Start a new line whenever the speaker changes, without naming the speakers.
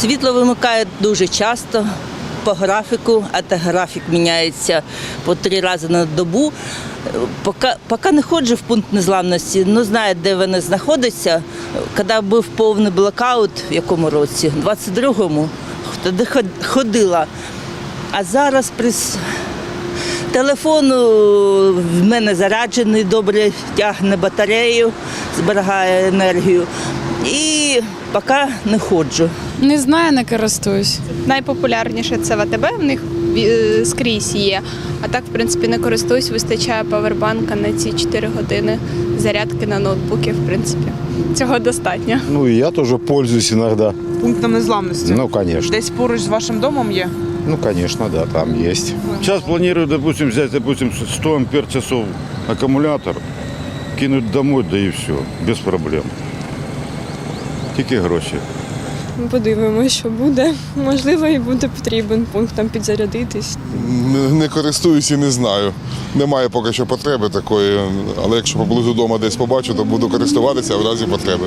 Світло вимикають дуже часто по графіку, а те графік міняється по три рази на добу. Поки, поки не ходжу в пункт незламності, ну знаю, де вони знаходяться. Коли був повний блокаут, в якому році? 22-му, тоді ход- ходила. А зараз при с- телефон в мене заряджений, добре тягне батарею, зберігає енергію. І поки не ходжу.
Не знаю, не користуюсь.
Найпопулярніше це ВТБ, в них е, скрізь є. А так, в принципі, не користуюсь, вистачає павербанка на ці 4 години зарядки на ноутбуки, в принципі. Цього достатньо.
Ну и я тоже пользуюсь иногда.
Пунктом незламності.
Ну, конечно.
Десь поруч з вашим домом є.
Ну, конечно, да, там есть.
Сейчас планирую, допустим, взять, допустим, 100 ампер часов аккумулятор, кинуть домой, да и все, без проблем. Тільки гроші.
Подивимося, що буде. Можливо, і буде потрібен пункт там підзарядитись.
Не- Не користуюсь і не знаю. Немає поки що потреби такої, але якщо поблизу вдома десь побачу, то буду користуватися в разі потреби.